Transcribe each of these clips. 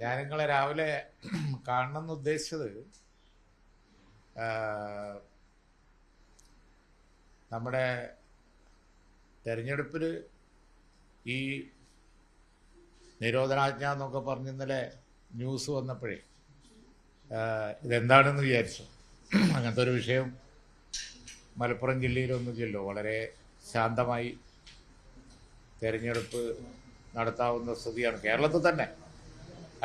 ഞാൻ നിങ്ങളെ രാവിലെ കാണണമെന്ന് ഉദ്ദേശിച്ചത് നമ്മുടെ തെരഞ്ഞെടുപ്പിൽ ഈ നിരോധനാജ്ഞ എന്നൊക്കെ പറഞ്ഞ് ഇന്നലെ ന്യൂസ് വന്നപ്പോഴേ ഇതെന്താണെന്ന് വിചാരിച്ചു. അങ്ങനത്തെ ഒരു വിഷയം മലപ്പുറം ജില്ലയിലൊന്നുമില്ലല്ലോ. വളരെ ശാന്തമായി തെരഞ്ഞെടുപ്പ് നടത്താവുന്ന സ്ഥിതിയാണ്. കേരളത്തിൽ തന്നെ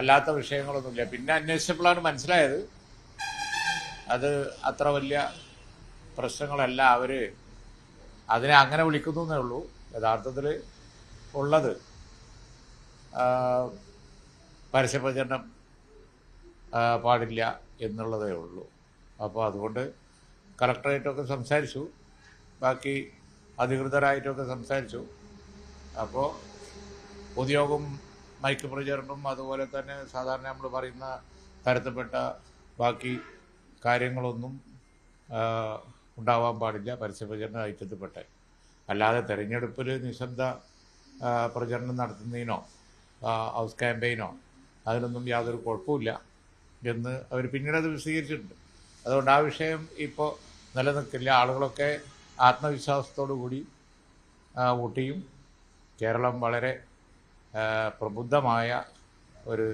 അല്ലാത്ത വിഷയങ്ങളൊന്നുമില്ല. പിന്നെ അന്വേഷിച്ചപ്പോഴാണ് മനസ്സിലായത്. അത് അത്ര വലിയ പ്രശ്നങ്ങളല്ല. അവർ അതിനെ അങ്ങനെ വിളിക്കുന്നു എന്നേ ഉള്ളൂ. യഥാർത്ഥത്തിൽ ഉള്ളത് പരസ്യപ്രചരണം പാടില്ല എന്നുള്ളതേ ഉള്ളൂ. അപ്പോൾ അതുകൊണ്ട് കളക്ടറേറ്റൊക്കെ സംസാരിച്ചു. ബാക്കി അധികൃതരായിട്ടൊക്കെ സംസാരിച്ചു. അപ്പോൾ പൊതുയോഗം മൈക്ക് പ്രചരണം അതുപോലെ തന്നെ സാധാരണ നമ്മൾ പറയുന്ന തരത്തിൽപ്പെട്ട ബാക്കി കാര്യങ്ങളൊന്നും ഉണ്ടാവാൻ പാടില്ല. പരസ്യപ്രചരണ ഐറ്റത്തിൽപ്പെട്ട. അല്ലാതെ തെരഞ്ഞെടുപ്പിൽ നിശബ്ദ പ്രചരണം നടത്തുന്നതിനോ ഹൗസ് ക്യാമ്പയിനോ അതിനൊന്നും യാതൊരു കുഴപ്പമില്ല എന്ന് അവർ പിന്നീട് അത് വിശദീകരിച്ചിട്ടുണ്ട്. അതുകൊണ്ട് ആ വിഷയം ഇപ്പോൾ നിലനിൽക്കില്ല. ആളുകളൊക്കെ ആത്മവിശ്വാസത്തോടു കൂടി ഊട്ടിയും കേരളം വളരെ പ്രബുദ്ധമായ ഒരു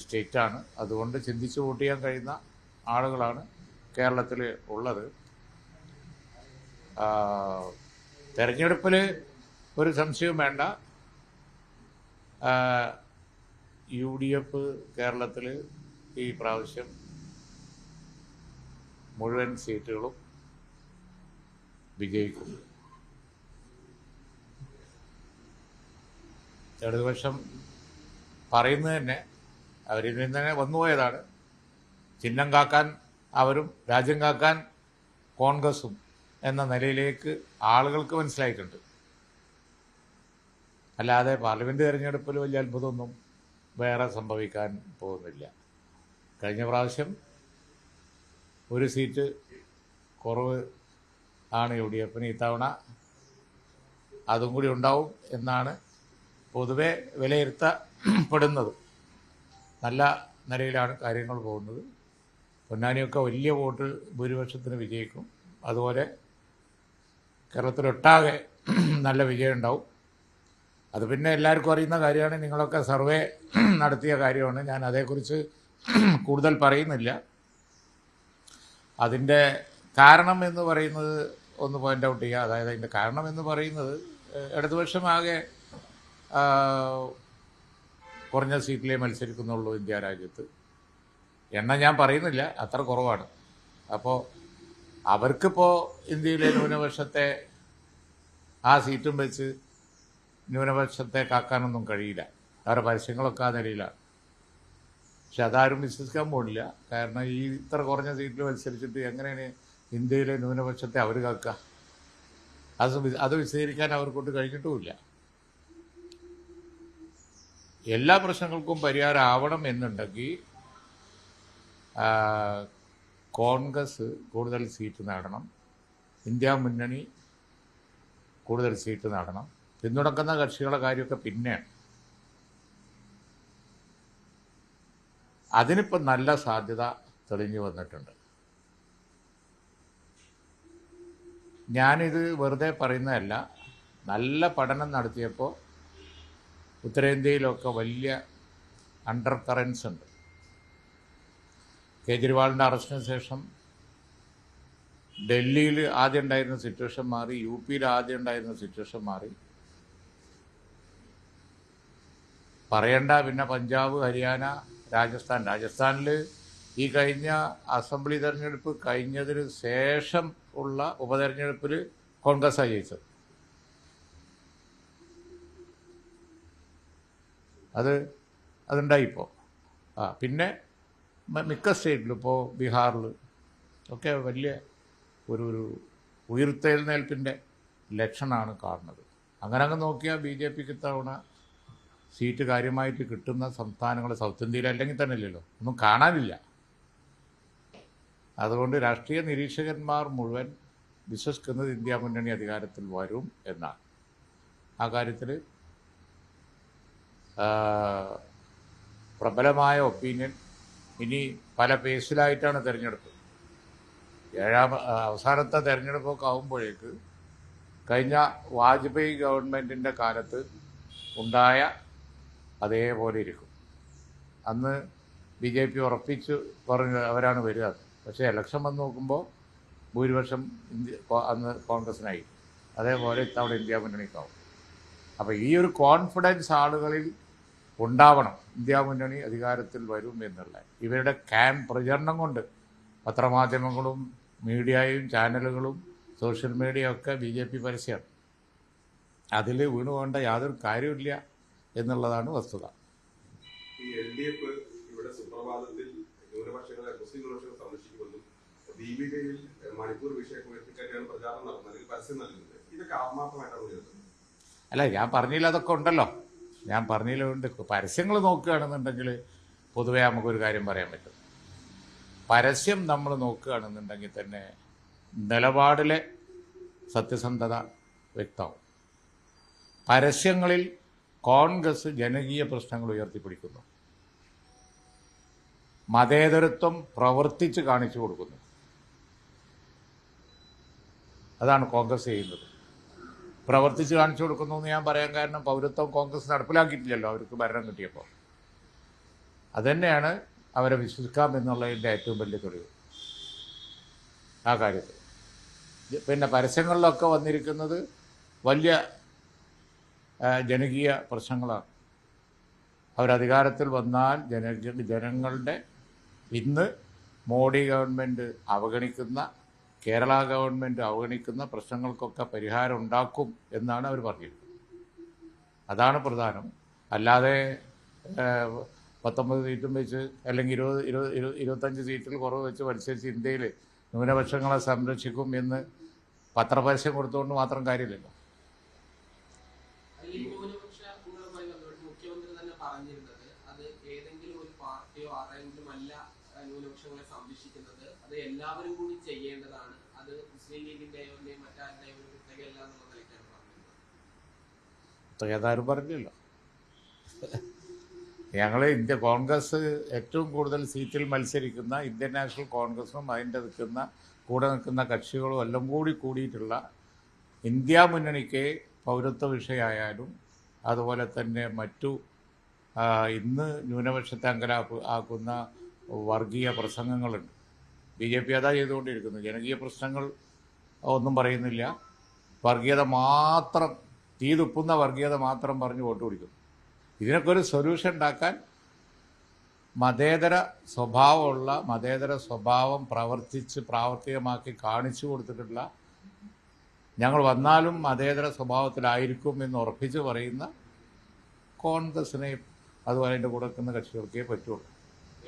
സ്റ്റേറ്റാണ്. അതുകൊണ്ട് ചിന്തിച്ച് വോട്ട് ചെയ്യാൻ കഴിയുന്ന ആളുകളാണ് കേരളത്തിൽ ഉള്ളത്. തെരഞ്ഞെടുപ്പിൽ ഒരു സംശയവും വേണ്ട. യു ഡി എഫ് കേരളത്തിൽ ഈ പ്രാവശ്യം മുഴുവൻ സീറ്റുകളും വിജയിക്കും. ഇടതുപക്ഷം പറയുന്നത് തന്നെ അവരിൽ നിന്ന് തന്നെ വന്നുപോയതാണ്. ചിഹ്നം കാക്കാൻ അവരും രാജ്യം കാക്കാൻ കോൺഗ്രസും എന്ന നിലയിലേക്ക് ആളുകൾക്ക് മനസ്സിലായിട്ടുണ്ട്. അല്ലാതെ പാർലമെന്റ് തിരഞ്ഞെടുപ്പിൽ വലിയ അത്ഭുതമൊന്നും വേറെ സംഭവിക്കാൻ പോകുന്നില്ല. കഴിഞ്ഞ പ്രാവശ്യം ഒരു സീറ്റ് കുറവ് ആണ് യു ഡി എഫിന് ഇത്തവണ അതും കൂടി ഉണ്ടാവും എന്നാണ് പൊതുവെ വിലയിരുത്തപ്പെടുന്നത്. നല്ല നിലയിലാണ് കാര്യങ്ങൾ പോകുന്നത്. പൊന്നാനിയൊക്കെ വലിയ വോട്ട് ഭൂരിപക്ഷത്തിന് വിജയിക്കും. അതുപോലെ കേരളത്തിലൊട്ടാകെ നല്ല വിജയം ഉണ്ടാവും. അത് പിന്നെ എല്ലാവർക്കും അറിയുന്ന കാര്യമാണ്. നിങ്ങളൊക്കെ സർവേ നടത്തിയ കാര്യമാണ്. ഞാൻ അതേക്കുറിച്ച് കൂടുതൽ പറയുന്നില്ല. അതിന്റെ കാരണം എന്ന് പറയുന്നത് ഒന്ന് പോയിന്റ് ഔട്ട് ചെയ്യുക. അതായത് അതിന്റെ കാരണം എന്ന് പറയുന്നത് ഇടതുപക്ഷമാകെ കുറഞ്ഞ സീറ്റിലേ മത്സരിക്കുന്നുള്ളൂ ഇന്ത്യ രാജ്യത്ത്. എണ്ണം ഞാൻ പറയുന്നില്ല അത്ര കുറവാണ്. അപ്പോൾ അവർക്കിപ്പോൾ ഇന്ത്യയിലെ ന്യൂനപക്ഷത്തെ ആ സീറ്റും വെച്ച് ന്യൂനപക്ഷത്തെ കാക്കാനൊന്നും കഴിയില്ല. അവരുടെ പരസ്യങ്ങളൊക്കെ ആ നിലയിലാണ്. പക്ഷെ അതാരും വിശ്വസിക്കാൻ പോണില്ല. കാരണം ഈ ഇത്ര കുറഞ്ഞ സീറ്റിൽ മത്സരിച്ചിട്ട് എങ്ങനെയാണ് ഇന്ത്യയിലെ ന്യൂനപക്ഷത്തെ അവർ കാക്കുക അത് അത് വിശദീകരിക്കാൻ അവർക്കൊണ്ട് കഴിഞ്ഞിട്ടുമില്ല. എല്ലാ പ്രശ്നങ്ങൾക്കും പരിഹാരമാവണം എന്നുണ്ടെങ്കിൽ കോൺഗ്രസ് കൂടുതൽ സീറ്റ് നേടണം. ഇന്ത്യ മുന്നണി കൂടുതൽ സീറ്റ് നേടണം. പിന്തുണക്കുന്ന കക്ഷികളുടെ കാര്യമൊക്കെ പിന്നെയാണ്. അതിനിപ്പോൾ നല്ല സാധ്യത തെളിഞ്ഞു വന്നിട്ടുണ്ട്. ഞാനിത് വെറുതെ പറയുന്നതല്ല നല്ല പഠനം നടത്തിയപ്പോൾ ഉത്തരേന്ത്യയിലൊക്കെ വലിയ അണ്ടർ കറൻസ് ഉണ്ട്. കേജ്രിവാളിന്റെ അറസ്റ്റിന് ശേഷം ഡൽഹിയിൽ ആദ്യം ഉണ്ടായിരുന്ന സിറ്റുവേഷൻ മാറി യു പിയിൽ ആദ്യം ഉണ്ടായിരുന്ന സിറ്റുവേഷൻ മാറി. പറയണ്ട പിന്നെ പഞ്ചാബ് ഹരിയാന രാജസ്ഥാൻ. രാജസ്ഥാനിൽ ഈ കഴിഞ്ഞ അസംബ്ലി തെരഞ്ഞെടുപ്പ് കഴിഞ്ഞതിന് ശേഷം ഉള്ള ഉപതെരഞ്ഞെടുപ്പിൽ കോൺഗ്രസ് ജയിച്ചത്. അത് അതുണ്ടായിപ്പോൾ ആ പിന്നെ മിക്ക സ്റ്റേറ്റിലും ഇപ്പോൾ ബീഹാറിൽ ഒക്കെ വലിയ ഒരു ഒരു ഉയർത്തെഴുന്നേൽപ്പിന്റെ ലക്ഷണമാണ് കാണുന്നത്. അങ്ങനെ അങ്ങ് നോക്കിയാൽ ബി ജെ പിക്ക് ഇത്തവണ സീറ്റ് കാര്യമായിട്ട് കിട്ടുന്ന സംസ്ഥാനങ്ങൾ സൗത്ത് ഇന്ത്യയിൽ അല്ലെങ്കിൽ തന്നെ ഇല്ലല്ലോ. ഒന്നും കാണാനില്ല. അതുകൊണ്ട് രാഷ്ട്രീയ നിരീക്ഷകന്മാർ മുഴുവൻ വിശ്വസിക്കുന്നത് ഇന്ത്യ മുന്നണി അധികാരത്തിൽ വരും എന്നാണ്. ആ കാര്യത്തിൽ പ്രബലമായ ഒപ്പീനിയൻ ഇനി പല പേസിലായിട്ടാണ് തിരഞ്ഞെടുപ്പ്. ഏഴാം അവസാനത്തെ തിരഞ്ഞെടുപ്പൊക്കെ ആകുമ്പോഴേക്ക് കഴിഞ്ഞ വാജ്പേയി ഗവൺമെന്റിന്റെ കാലത്ത് ഉണ്ടായ അതേപോലെ ഇരിക്കും. അന്ന് ബി ജെ പി ഉറപ്പിച്ച് പറഞ്ഞു അവരാണ് വരിക. പക്ഷേ ഇലക്ഷൻ വന്ന് നോക്കുമ്പോൾ ഭൂരിപക്ഷം ഇന്ത്യ അന്ന് കോൺഗ്രസിനായി അതേപോലെ ഇത്തവണ ഇന്ത്യ മുന്നണിക്കാവും. അപ്പോൾ ഈ ഒരു കോൺഫിഡൻസ് ആളുകളിൽ ഉണ്ടാവണം. ഇന്ത്യ മുന്നണി അധികാരത്തിൽ വരും എന്നുള്ള. ഇവരുടെ ക്യാമ്പ് പ്രചരണം കൊണ്ട് പത്രമാധ്യമങ്ങളും മീഡിയയും ചാനലുകളും സോഷ്യൽ മീഡിയ ഒക്കെ ബി ജെ പി പരസ്യമാണ് അതിൽ വീണുകൊണ്ട യാതൊരു കാര്യമില്ല എന്നുള്ളതാണ് വസ്തുത. ഈ എൽ ഡി എഫ് ഇവിടെ സുപ്രഭാതത്തിൽ ന്യൂനപക്ഷങ്ങളെ മുസ്ലിം ന്യൂനപക്ഷങ്ങളെ സംരക്ഷിക്കുമെന്നും ദീപികയിൽ മണിപ്പൂർ വിഷയം പ്രചാരണം നടത്തുന്നത് അല്ലെങ്കിൽ പരസ്യം നൽകുന്നത്. ഇതൊക്കെ ആത്മാർത്ഥമായിട്ടാണ് ഉയർത്തുന്നത് അല്ല ഞാൻ പറഞ്ഞില്ല അതൊക്കെ ഉണ്ടല്ലോ. ഞാൻ പറഞ്ഞതിലുണ്ട് പരസ്യങ്ങൾ നോക്കുകയാണെന്നുണ്ടെങ്കിൽ പൊതുവേ നമുക്കൊരു കാര്യം പറയാൻ പറ്റും. പരസ്യം നമ്മൾ നോക്കുകയാണെന്നുണ്ടെങ്കിൽ തന്നെ നിലപാടിലെ സത്യസന്ധത വ്യക്തമാവും. പരസ്യങ്ങളിൽ കോൺഗ്രസ് ജനകീയ പ്രശ്നങ്ങൾ ഉയർത്തിപ്പിടിക്കുന്നു. മതേതരത്വം പ്രവർത്തിച്ച് കാണിച്ചു കൊടുക്കുന്നു. അതാണ് കോൺഗ്രസ് ചെയ്യുന്നത്. പ്രവർത്തിച്ച് കാണിച്ചു കൊടുക്കുന്നു എന്ന് ഞാൻ പറയാൻ കാരണം പൗരത്വം കോൺഗ്രസ് നടപ്പിലാക്കിയിട്ടില്ലല്ലോ അവർക്ക് ഭരണം കിട്ടിയപ്പോൾ അതുതന്നെയാണ് അവരെ വിശ്വസിക്കാം എന്നുള്ളതിന്റെ ഏറ്റവും വലിയ തെളിവ്. ആ കാര്യത്തിൽ. പിന്നെ പരസ്യങ്ങളിലൊക്കെ വന്നിരിക്കുന്നത് വലിയ ജനകീയ പ്രശ്നങ്ങളാണ്. അവരധികാരത്തിൽ വന്നാൽ ജന ജനങ്ങളുടെ ഇന്ന് മോഡി ഗവൺമെന്റ് അവഗണിക്കുന്ന കേരള ഗവൺമെന്റ് അവഗണിക്കുന്ന പ്രശ്നങ്ങൾക്കൊക്കെ പരിഹാരം ഉണ്ടാക്കും എന്നാണ് അവർ പറഞ്ഞിരിക്കുന്നത്. അതാണ് പ്രധാനം. അല്ലാതെ പത്തൊമ്പത് സീറ്റും വെച്ച് അല്ലെങ്കിൽ ഇരുപത് ഇരുപത് ഇരു ഇരുപത്തഞ്ച് സീറ്റിൽ കുറവ് വെച്ച് മത്സരിച്ച് ഇന്ത്യയിൽ ന്യൂനപക്ഷങ്ങളെ സംരക്ഷിക്കും എന്ന് പത്രപരസ്യം കൊടുത്തുകൊണ്ട് മാത്രം കാര്യമില്ലല്ലോ. സംരക്ഷിക്കുന്നത് അത് എല്ലാവരും കൂടി ചെയ്യേണ്ടതാണ് അത് പറഞ്ഞല്ലോ. ഒരു ഞങ്ങൾ ഇന്ത്യ കോൺഗ്രസ് ഏറ്റവും കൂടുതൽ സീറ്റിൽ മത്സരിക്കുന്ന ഇന്ത്യൻ നാഷണൽ കോൺഗ്രസും അതിന്റെ നിൽക്കുന്ന കൂടെ നിൽക്കുന്ന കക്ഷികളും എല്ലാം കൂടി കൂടിയിട്ടുള്ള ഇന്ത്യ മുന്നണിക്ക് പൗരത്വ വിഷയമായാലും അതുപോലെ തന്നെ മറ്റു ഇന്ന് ന്യൂനപക്ഷത്തെ അങ്കലാപ്പ് ആക്കുന്ന വർഗീയ പ്രസംഗങ്ങളുണ്ട്. ബി ജെ പി അതാ ചെയ്തുകൊണ്ടിരിക്കുന്നത് ജനകീയ പ്രശ്നങ്ങൾ ഒന്നും പറയുന്നില്ല. വർഗീയത മാത്രം തീ തുപ്പുന്ന വർഗീയത മാത്രം പറഞ്ഞ് വോട്ട് പിടിക്കുന്നു ഇതിനൊക്കെ ഒരു സൊല്യൂഷൻ ഉണ്ടാക്കാൻ മതേതര സ്വഭാവമുള്ള മതേതര സ്വഭാവം പ്രവർത്തിച്ച് പ്രാവർത്തികമാക്കി കാണിച്ചു കൊടുത്തിട്ടുള്ള ഞങ്ങൾ വന്നാലും മതേതര സ്വഭാവത്തിലായിരിക്കും എന്ന് ഉറപ്പിച്ച് പറയുന്ന കോൺഗ്രസിനെയും അതുപോലെ അതിന്റെ കൂടെ നിൽക്കുന്ന കക്ഷികൾക്കേ പറ്റുള്ളൂ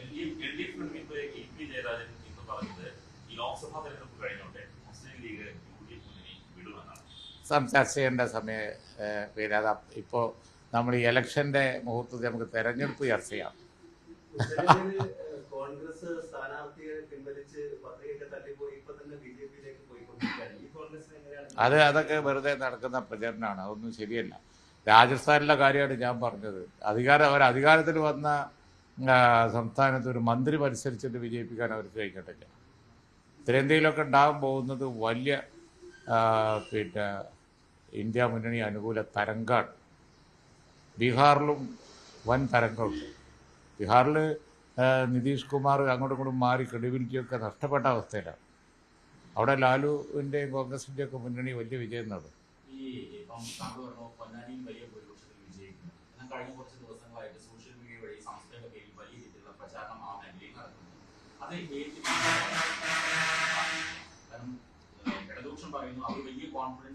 L D F L D F മുൻപ് ഇ പി ജയരാജൻ ഇന്ന് പറഞ്ഞത് ഈ ലോക്സഭാ തെരഞ്ഞെടുപ്പ് കഴിഞ്ഞോട്ടെ Muslim League U D F മുന്നണി വിടുമെന്നാണ് സം ചർച്ച ചെയ്യേണ്ട സമയം പിന്നെ അതാ ഇപ്പോൾ നമ്മൾ ഈ ഇലക്ഷന്റെ മുഹൂർത്തത്തിൽ നമുക്ക് തെരഞ്ഞെടുപ്പ് ചർച്ച ചെയ്യാം. കോൺഗ്രസ് സ്ഥാനാർത്ഥിയെ പിൻവലിച്ച് പത്രികയൊക്കെ തള്ളിപ്പോയി ഇപ്പൊ തന്നെ ബി ജെ പിയിലേക്ക് പോയിക്കൊണ്ടിരിക്കുകയാണ്. ഈ കോൺഗ്രസ് എങ്ങനെയാണ്? അത് അതൊക്കെ വെറുതെ നടക്കുന്ന പ്രചരണമാണ്. അതൊന്നും ശരിയല്ല. രാജസ്ഥാനിലെ കാര്യമാണ് ഞാൻ പറഞ്ഞത്. അധികാരം അവർ അധികാരത്തിൽ വന്ന സംസ്ഥാനത്ത് ഒരു മന്ത്രി മത്സരിച്ചിട്ട് വിജയിപ്പിക്കാൻ അവർക്ക് കഴിഞ്ഞിട്ടില്ല ഉത്തരേന്ത്യയിലൊക്കെ ഉണ്ടാകാൻ പോകുന്നത് വലിയ പിന്നെ ഇന്ത്യ മുന്നണി അനുകൂല തരംഗമാണ് ബീഹാറിലും വൻ തരംഗമുണ്ട്. ബീഹാറിൽ നിതീഷ് കുമാർ അങ്ങോട്ടും ഇങ്ങോട്ടും മാറി ക്രെഡിബിലിറ്റിയൊക്കെ നഷ്ടപ്പെട്ട അവസ്ഥയിലാണ്. അവിടെ ലാലുവിന്റെയും കോൺഗ്രസിന്റെയൊക്കെ മുന്നണി വലിയ വിജയം കാരണം ഇടതുപക്ഷം പറയുന്നു അവർ വലിയ കോൺഫിഡൻസിലാണ്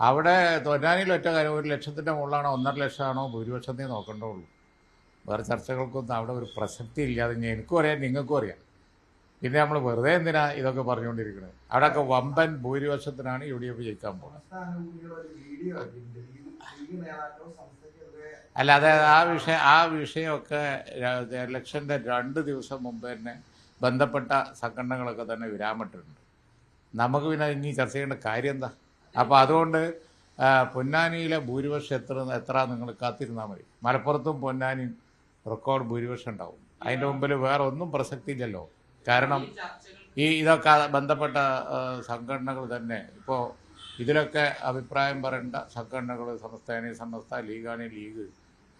അവിടെ തൊന്നാനിയിൽ ഒറ്റ കാര്യം ഒരു ലക്ഷത്തിന്റെ മുകളിലാണോ ഒന്നര ലക്ഷമാണോ ഭൂരിപക്ഷത്തെ നോക്കേണ്ടുള്ളൂ വേറെ ചർച്ചകൾക്കൊന്നും അവിടെ ഒരു പ്രസക്തി ഇല്ലാതെ എനിക്കും അറിയാം നിങ്ങൾക്കും അറിയാം. പിന്നെ നമ്മൾ വെറുതെ എന്തിനാ ഇതൊക്കെ പറഞ്ഞുകൊണ്ടിരിക്കുന്നത്? അവിടെയൊക്കെ വമ്പൻ ഭൂരിപക്ഷത്തിനാണ് യു ഡി എഫ് ജയിക്കാൻ പോകുന്നത്. അല്ല അതായത് ആ വിഷയം ആ വിഷയമൊക്കെ ഇലക്ഷന്റെ രണ്ട് ദിവസം മുമ്പ് തന്നെ ബന്ധപ്പെട്ട സംഘടനകളൊക്കെ തന്നെ വിരാമിട്ടിട്ടുണ്ട് നമുക്ക് പിന്നെ ഇനി ചർച്ച ചെയ്യേണ്ട കാര്യം എന്താ? അപ്പോൾ അതുകൊണ്ട് പൊന്നാനിയിലെ ഭൂരിപക്ഷം എത്ര എത്ര നിങ്ങൾ കാത്തിരുന്നാൽ മതി. മലപ്പുറത്തും പൊന്നാനിയും റെക്കോർഡ് ഭൂരിപക്ഷം ഉണ്ടാവും. അതിന്റെ മുമ്പിൽ വേറെ ഒന്നും പ്രസക്തി ഇല്ലല്ലോ. കാരണം ഈ ഇതൊക്കെ ബന്ധപ്പെട്ട സംഘടനകൾ തന്നെ. ഇപ്പോൾ ഇതിലൊക്കെ അഭിപ്രായം പറയേണ്ട സംഘടനകൾ സംസ്ഥാന സമസ്ത ലീഗാണ് ലീഗ്.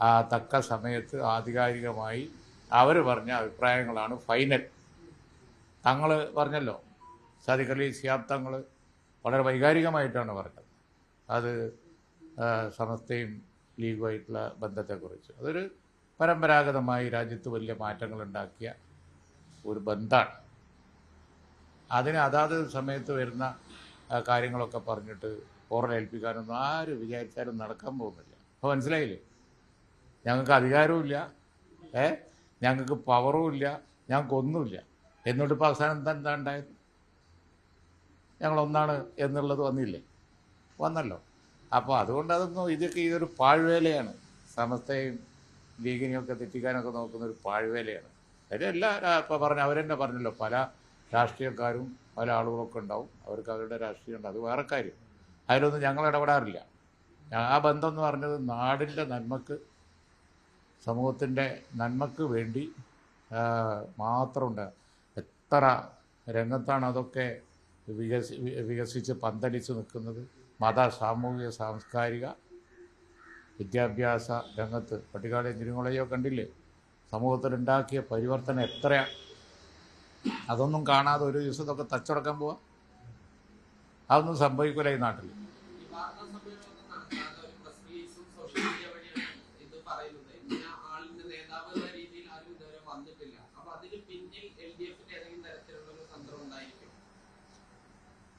ആ തക്ക സമയത്ത് ആധികാരികമായി അവർ പറഞ്ഞ അഭിപ്രായങ്ങളാണ് ഫൈനൽ. തങ്ങൾ പറഞ്ഞല്ലോ. സാദിഖ് അലി സിയാബ് തങ്ങൾ വളരെ വൈകാരികമായിട്ടാണ് പറഞ്ഞത്. അത് സമസ്തയും ലീഗുമായിട്ടുള്ള ബന്ധത്തെക്കുറിച്ച്. അതൊരു പരമ്പരാഗതമായി രാജ്യത്ത് വലിയ മാറ്റങ്ങൾ ഉണ്ടാക്കിയ ഒരു ബന്ധമാണ് അതിന് അതാത് സമയത്ത് വരുന്ന കാര്യങ്ങളൊക്കെ പറഞ്ഞിട്ട് ഓറലേൽപ്പിക്കാനൊന്നും ആര് വിചാരിച്ചാലും നടക്കാൻ പോകുന്നില്ല. അപ്പോൾ മനസ്സിലായില്ലേ? ഞങ്ങൾക്ക് അധികാരവും ഇല്ല ഏ? ഞങ്ങൾക്ക് പവറും ഇല്ല ഞങ്ങൾക്കൊന്നുമില്ല. എന്നിട്ട് ഇപ്പോൾ അവസാനം എന്താ ഉണ്ടായത്? ഞങ്ങളൊന്നാണ് എന്നുള്ളത് വന്നില്ലേ? വന്നല്ലോ. അപ്പോൾ അതുകൊണ്ട് അതൊന്നും ഇതൊക്കെ ഇതൊരു പാഴ്വേലയാണ്. സമസ്തയും ലീഗിനെയൊക്കെ തെറ്റിക്കാനൊക്കെ നോക്കുന്ന ഒരു പാഴ്വേലയാണ്. അതിൽ എല്ലാ ഇപ്പോൾ പറഞ്ഞു അവരെന്നെ പറഞ്ഞല്ലോ. പല രാഷ്ട്രീയക്കാരും പല ആളുകളൊക്കെ ഉണ്ടാവും. അവർക്ക് അവരുടെ രാഷ്ട്രീയം ഉണ്ട്. അത് വേറെ കാര്യം. അതിലൊന്നും ഞങ്ങൾ ഇടപെടാറില്ല. ആ ബന്ധം എന്ന് പറഞ്ഞത് നാടിന്റെ നന്മക്ക് സമൂഹത്തിന്റെ നന്മക്ക് വേണ്ടി മാത്രമുണ്ട് എത്ര രംഗത്താണ് അതൊക്കെ വികസി വികസിച്ച് പന്തലിച്ച് നിൽക്കുന്നത്? മത സാമൂഹിക സാംസ്കാരിക വിദ്യാഭ്യാസ രംഗത്ത്. പട്ടിക്കാട് എഞ്ചിനീയറിംഗ് കോളേജോ കണ്ടില്ലേ? സമൂഹത്തിലുണ്ടാക്കിയ പരിവർത്തനം എത്രയാണ് അതൊന്നും കാണാതെ ഒരു ദിവസം ഇതൊക്കെ തച്ചുടക്കാൻ പോവാ. അതൊന്നും സംഭവിക്കില്ല ഈ നാട്ടിൽ. ഈ വാർത്താ സമ്മേളനമൊക്കെ നടത്താതെ ഒരു പ്രസ് റിലീസും സോഷ്യൽ മീഡിയ വഴിയാണ് ഇത് പറയുന്നത് ഇന്ന ആളിന്റെ നേതാവ് എന്ന രീതിയിൽ ആരും ഇതുവരെ വന്നിട്ടില്ല അപ്പൊ അതിന് പിന്നിൽ എൽ ഡി എഫിന്റെ ഏതെങ്കിലും തരത്തിലുള്ള ഒരു തന്ത്രം ഉണ്ടായിരിക്കും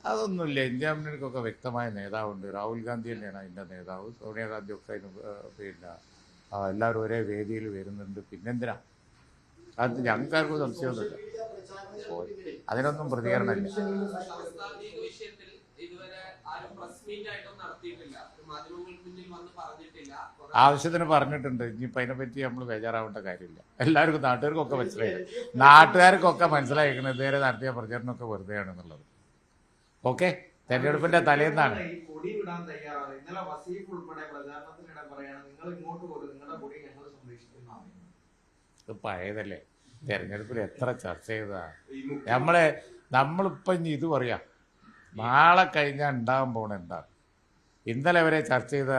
അതൊന്നുമില്ല. ഇന്ത്യ മുന്നണിക്കൊക്കെ വ്യക്തമായ നേതാവുണ്ട്. രാഹുൽ ഗാന്ധി തന്നെയാണ് അതിന്റെ നേതാവ്. സോണിയാഗാന്ധി ഒക്കെ അതിന് പിന്നെ എല്ലാവരും ഒരേ വേദിയിൽ വരുന്നുണ്ട്. പിന്നെന്തിനാ? അത് ഞങ്ങൾക്കാർക്കും സംശയമൊന്നുമില്ല അതിനൊന്നും പ്രതികരണമില്ല. ആവശ്യത്തിന് പറഞ്ഞിട്ടുണ്ട്. ഇനിയിപ്പോൾ അതിനെപ്പറ്റി നമ്മൾ ബേജാറാവേണ്ട കാര്യമില്ല. എല്ലാവർക്കും നാട്ടുകാർക്കൊക്കെ മനസ്സിലായി. നാട്ടുകാർക്കൊക്കെ മനസ്സിലായിക്കണം ഇതുവരെ നടത്തിയ പ്രചരണമൊക്കെ വെറുതെയാണെന്നുള്ളത്. ഓക്കെ. തെരഞ്ഞെടുപ്പിന്റെ തലേന്നാണ്. ഇത് പഴയതല്ലേ. തെരഞ്ഞെടുപ്പിൽ എത്ര ചർച്ച ചെയ്താ നമ്മളെ നമ്മളിപ്പം ഇനി ഇത് പറയാം. നാളെ കഴിഞ്ഞാൽ ഉണ്ടാകാൻ പോണ എന്താണ്? ഇന്നലെ വരെ ചർച്ച ചെയ്ത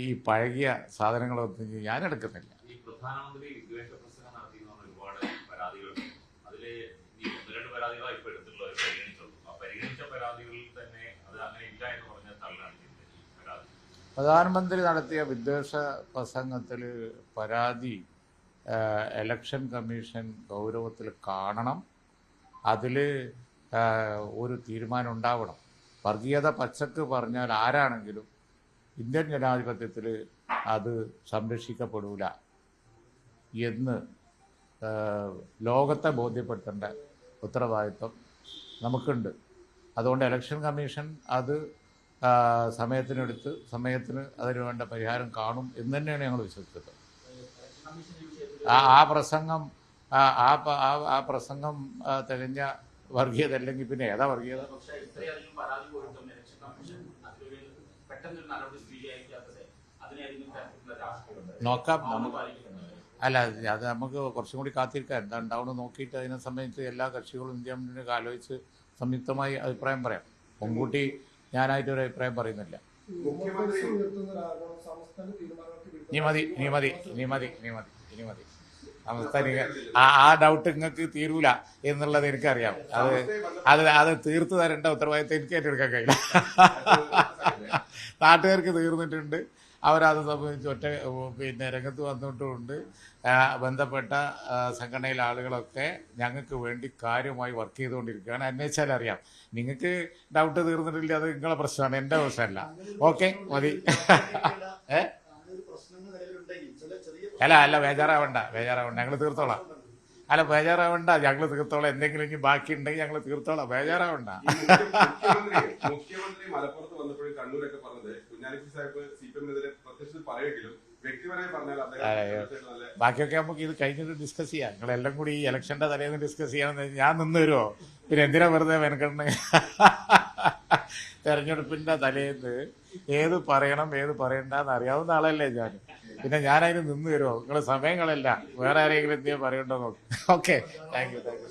ഈ പഴകിയ സാധനങ്ങളൊന്നും ഞാൻ എടുക്കുന്നില്ല. ഈ പ്രധാനമന്ത്രി വിദ്വേഷ പ്രസംഗം നടത്തിയെന്ന് ഒരുപാട് പരാതികളുണ്ട്. അതിൽ ഈ ഒന്ന് രണ്ട് പരാതികളാണ് ഇപ്പൊ എടുത്തിട്ടുള്ളത് പരിഗണിച്ചുള്ളൂ ആ പരിഗണിച്ച പരാതികളിൽ തന്നെ അത് അങ്ങനെ ഇല്ല എന്ന് പറഞ്ഞ തള്ളാണ് ചെയ്തത് ഈ പരാതി പ്രധാനമന്ത്രി നടത്തിയ വിദ്വേഷ പ്രസംഗത്തിൽ പരാതി എലക്ഷൻ കമ്മീഷൻ ഗൗരവത്തിൽ കാണണം. അതിൽ ഒരു തീരുമാനം ഉണ്ടാവണം. വർഗീയത പച്ചക്ക് പറഞ്ഞാൽ ആരാണെങ്കിലും ഇന്ത്യൻ ജനാധിപത്യത്തിൽ അത് സംരക്ഷിക്കപ്പെടൂല എന്ന് ലോകത്തെ ബോധ്യപ്പെടുത്തേണ്ട ഉത്തരവാദിത്വം നമുക്കുണ്ട്. അതുകൊണ്ട് ഇലക്ഷൻ കമ്മീഷൻ അത് സമയത്തിനെടുത്ത് സമയത്തിന് അതിന് വേണ്ട പരിഹാരം കാണും എന്ന് തന്നെയാണ് ഞങ്ങൾ വിശ്വസിച്ചത്. ആ ആ പ്രസംഗം ആ ആ പ്രസംഗം തികഞ്ഞ വർഗീയത അല്ലെങ്കിൽ പിന്നെ ഏതാ വർഗീയത? നോക്കാം അല്ല അത് നമുക്ക് കുറച്ചും കൂടി കാത്തിരിക്കാം. എന്താ ഉണ്ടാവണം നോക്കിയിട്ട് അതിനെ സംബന്ധിച്ച് എല്ലാ കക്ഷികളും ഇന്ത്യ മുന്നണിയൊക്കെ ആലോചിച്ച് സംയുക്തമായി അഭിപ്രായം പറയാം. മുൻകൂട്ടി ഞാനായിട്ടൊരു അഭിപ്രായം പറയുന്നില്ല. നീ മതി നീ മതി നീ മതി നീ മതി ഇനി മതി ആ ആ ഡൗട്ട് നിങ്ങൾക്ക് തീരൂല എന്നുള്ളത് എനിക്കറിയാം. അത് അത് അത് തീർത്തു തരേണ്ട ഉത്തരവാദിത്തം എനിക്ക് ഏറ്റെടുക്കാൻ കഴിയില്ല. നാട്ടുകാർക്ക് തീർന്നിട്ടുണ്ട്. അവരത് സംബന്ധിച്ച് ഒറ്റ പിന്നെ രംഗത്ത് വന്നിട്ടുമുണ്ട് ബന്ധപ്പെട്ട സംഘടനയിലെ ആളുകളൊക്കെ ഞങ്ങൾക്ക് വേണ്ടി കാര്യമായി വർക്ക് ചെയ്തുകൊണ്ടിരിക്കുകയാണ്. അന്വേഷിച്ചാൽ അറിയാം നിങ്ങൾക്ക് ഡൗട്ട് തീർന്നിട്ടില്ല അത് നിങ്ങളെ പ്രശ്നമാണ്. എന്റെ പ്രശ്നമല്ല. ഓക്കെ മതി. ഏ? അല്ല അല്ല ബേജാറാവണ്ട ബേജാറാവണ്ട. ഞങ്ങൾ തീർത്തോളാം. അല്ല ബേജാറാവണ്ട. ഞങ്ങൾ തീർത്തോളാം. എന്തെങ്കിലും ഇനി ബാക്കി ഉണ്ടെങ്കിൽ ഞങ്ങൾ തീർത്തോളാം ബേജാറാവണ്ട മുഖ്യമന്ത്രി മലപ്പുറത്ത് വന്നപ്പോഴും കണ്ണൂരൊക്കെ പറഞ്ഞത് കുഞ്ഞാലിക്കുട്ടി സാഹിബ് സി പി എമ്മിനെതിരെ പ്രത്യക്ഷത്തിൽ പറയുമെങ്കിലും വ്യക്തിപരമായി പറഞ്ഞാൽ അദ്ദേഹം. നല്ല ബാക്കിയൊക്കെ നമുക്ക് ഇത് കഴിഞ്ഞിട്ട് ഡിസ്കസ് ചെയ്യാം. നിങ്ങളെല്ലാം കൂടി ഈ ഇലക്ഷന്റെ തലേന്ന് ഡിസ്കസ് ചെയ്യാമെന്ന് ഞാൻ നിന്ന് വരുമോ പിന്നെ എന്തിനാ വെറുതെ മെനക്കെണ്ണ തെരഞ്ഞെടുപ്പിന്റെ തലേന്ന് ഏത് പറയണം ഏത് പറയണ്ടെന്ന് അറിയാവുന്ന ആളല്ലേ ഞാൻ. പിന്നെ ഞാൻ അതിന് നിന്ന് വരുമോ നിങ്ങൾ സമയങ്ങളല്ല. വേറെ ആരെങ്കിലും എന്തെങ്കിലും പറയണ്ടോ നോക്ക്. Okay thank you thank you